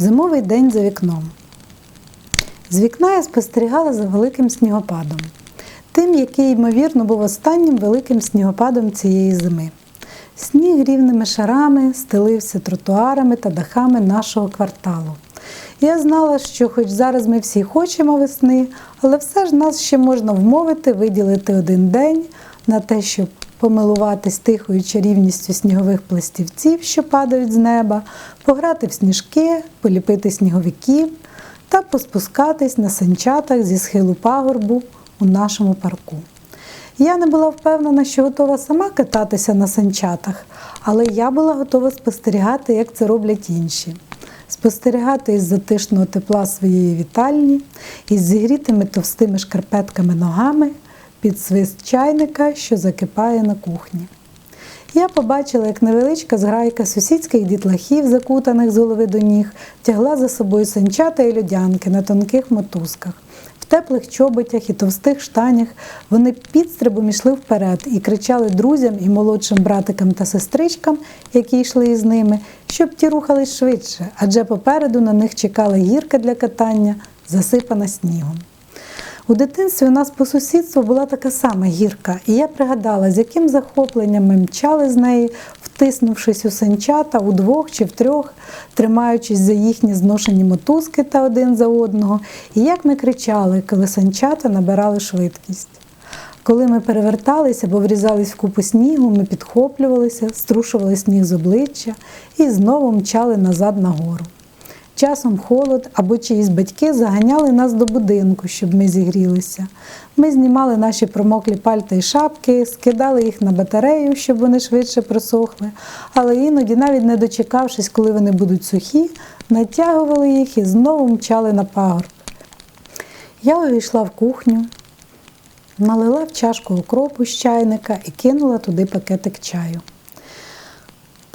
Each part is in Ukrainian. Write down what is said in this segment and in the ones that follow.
Зимовий день за вікном. З вікна я спостерігала за великим снігопадом, тим, який, ймовірно, був останнім великим снігопадом цієї зими. Сніг рівними шарами стелився тротуарами та дахами нашого кварталу. Я знала, що хоч зараз ми всі хочемо весни, але все ж нас ще можна вмовити виділити один день на те, щоб помилуватись тихою чарівністю снігових пластівців, що падають з неба, пограти в сніжки, поліпити сніговиків та поспускатись на санчатах зі схилу пагорбу у нашому парку. Я не була впевнена, що готова сама кататися на санчатах, але я була готова спостерігати, як це роблять інші. Спостерігати із затишного тепла своєї вітальні, із зігрітими товстими шкарпетками ногами під свист чайника, що закипає на кухні. Я побачила, як невеличка зграйка сусідських дітлахів, закутаних з голови до ніг, тягла за собою санчата і льодянки на тонких мотузках. В теплих чоботях і товстих штанях вони підстрибом йшли вперед і кричали друзям і молодшим братикам та сестричкам, які йшли із ними, щоб ті рухались швидше, адже попереду на них чекала гірка для катання, засипана снігом. У дитинстві у нас по сусідству була така сама гірка, і я пригадала, з яким захопленням ми мчали з неї, втиснувшись у санчата удвох чи втрьох, тримаючись за їхні зношені мотузки та один за одного, і як ми кричали, коли санчата набирали швидкість. Коли ми переверталися або врізались в купу снігу, ми підхоплювалися, струшували сніг з обличчя і знову мчали назад нагору. Часом холод або чиїсь батьки заганяли нас до будинку, щоб ми зігрілися. Ми знімали наші промоклі пальта й шапки, скидали їх на батарею, щоб вони швидше просохли, але іноді, навіть не дочекавшись, коли вони будуть сухі, натягували їх і знову мчали на пагорб. Я увійшла в кухню, налила в чашку окропу з чайника і кинула туди пакетик чаю.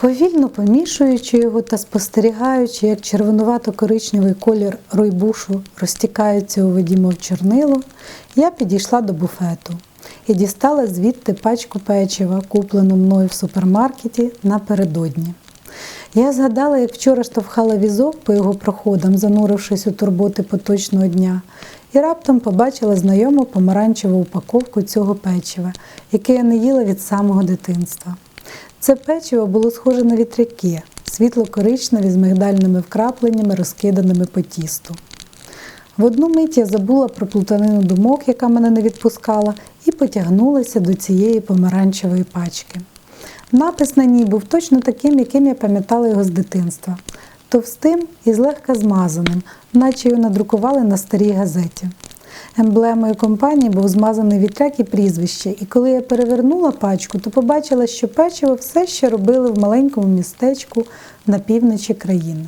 Повільно помішуючи його та спостерігаючи, як червонувато-коричневий колір ройбушу розтікається у воді, мов чорнило, я підійшла до буфету і дістала звідти пачку печива, куплену мною в супермаркеті напередодні. Я згадала, як вчора штовхала візок по його проходам, занурившись у турботи поточного дня, і раптом побачила знайому помаранчеву упаковку цього печива, яке я не їла від самого дитинства. Це печиво було схоже на вітряки, світло-коричневі з мигдальними вкрапленнями, розкиданими по тісту. В одну мить я забула про плутанину думок, яка мене не відпускала, і потягнулася до цієї помаранчевої пачки. Напис на ній був точно таким, яким я пам'ятала його з дитинства, товстим і злегка змазаним, наче його надрукували на старій газеті. Емблемою компанії був змазаний вітряк і прізвище, і коли я перевернула пачку, то побачила, що печиво все ще робили в маленькому містечку на півночі країни.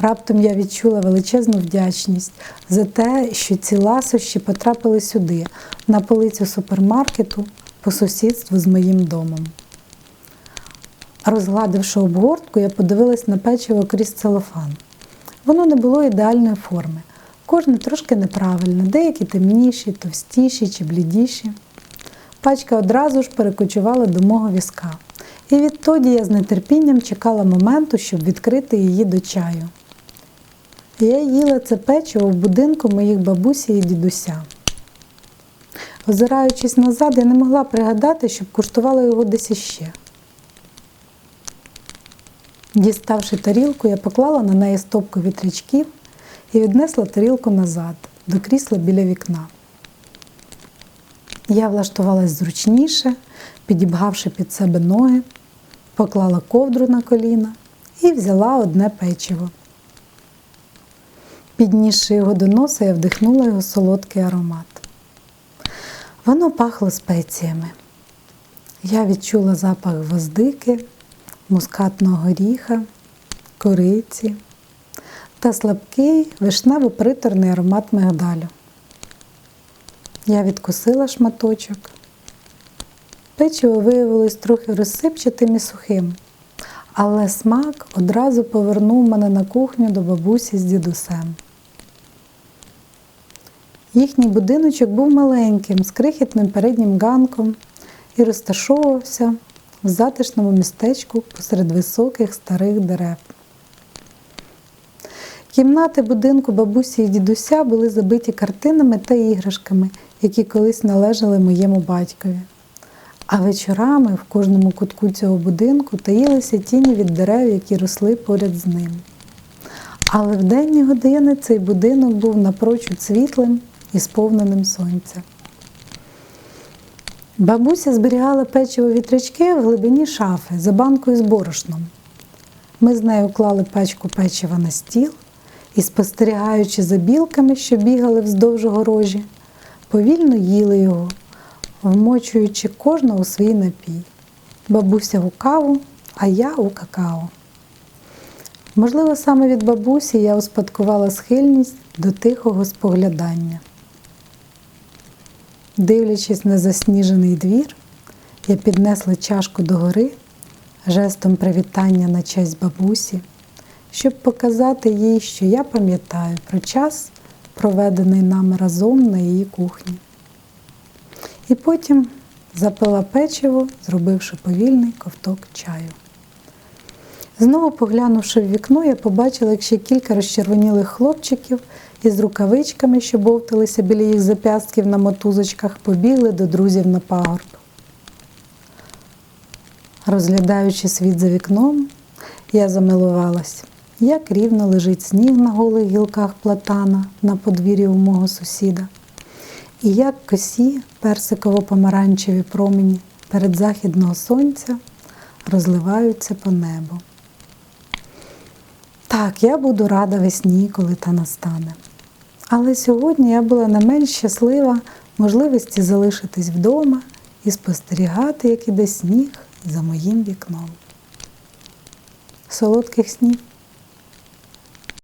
Раптом я відчула величезну вдячність за те, що ці ласощі потрапили сюди, на полицю супермаркету по сусідству з моїм домом. Розгладивши обгортку, я подивилась на печиво крізь целофан. Воно не було ідеальної форми. Кожне трошки неправильне, деякі темніші, товстіші чи блідіші. Пачка одразу ж перекочувала до мого візка. І відтоді я з нетерпінням чекала моменту, щоб відкрити її до чаю. Я їла це печиво в будинку моїх бабусі і дідуся. Озираючись назад, я не могла пригадати, щоб куштувала його десь іще. Діставши тарілку, я поклала на неї стопку вітрячків і віднесла тарілку назад, до крісла біля вікна. Я влаштувалась зручніше, підібгавши під себе ноги, поклала ковдру на коліна і взяла одне печиво. Піднісши його до носа, я вдихнула його солодкий аромат. Воно пахло спеціями. Я відчула запах гвоздики, мускатного горіха, кориці та слабкий вишнево-приторний аромат мигдалю. Я відкусила шматочок. Печиво виявилось трохи розсипчатим і сухим, але смак одразу повернув мене на кухню до бабусі з дідусем. Їхній будиночок був маленьким, з крихітним переднім ганком і розташовувався в затишному містечку посеред високих старих дерев. Кімнати будинку бабусі і дідуся були забиті картинами та іграшками, які колись належали моєму батькові. А вечорами в кожному кутку цього будинку таїлися тіні від дерев, які росли поряд з ним. Але в денні години цей будинок був напрочуд світлим і сповненим сонця. Бабуся зберігала печиво вітрячки в глибині шафи за банкою з борошном. Ми з нею клали пачку печива на стіл і, спостерігаючи за білками, що бігали вздовж огорожі, повільно їли його, вмочуючи кожна у свій напій. Бабуся у каву, а я у какао. Можливо, саме від бабусі я успадкувала схильність до тихого споглядання. Дивлячись на засніжений двір, я піднесла чашку догори жестом привітання на честь бабусі, щоб показати їй, що я пам'ятаю про час, проведений нами разом на її кухні. І потім запила печиво, зробивши повільний ковток чаю. Знову поглянувши в вікно, я побачила, як ще кілька розчервонілих хлопчиків із рукавичками, що бовталися біля їх зап'ястків на мотузочках, побігли до друзів на пагорб. Розглядаючи світ за вікном, я замилувалась, як рівно лежить сніг на голих гілках платана на подвір'ї у мого сусіда, і як косі персиково-помаранчеві промені перед західного сонця розливаються по небу. Так, я буду рада весні, коли та настане. Але сьогодні я була не менш щаслива можливості залишитись вдома і спостерігати, як іде сніг за моїм вікном. Солодких снів!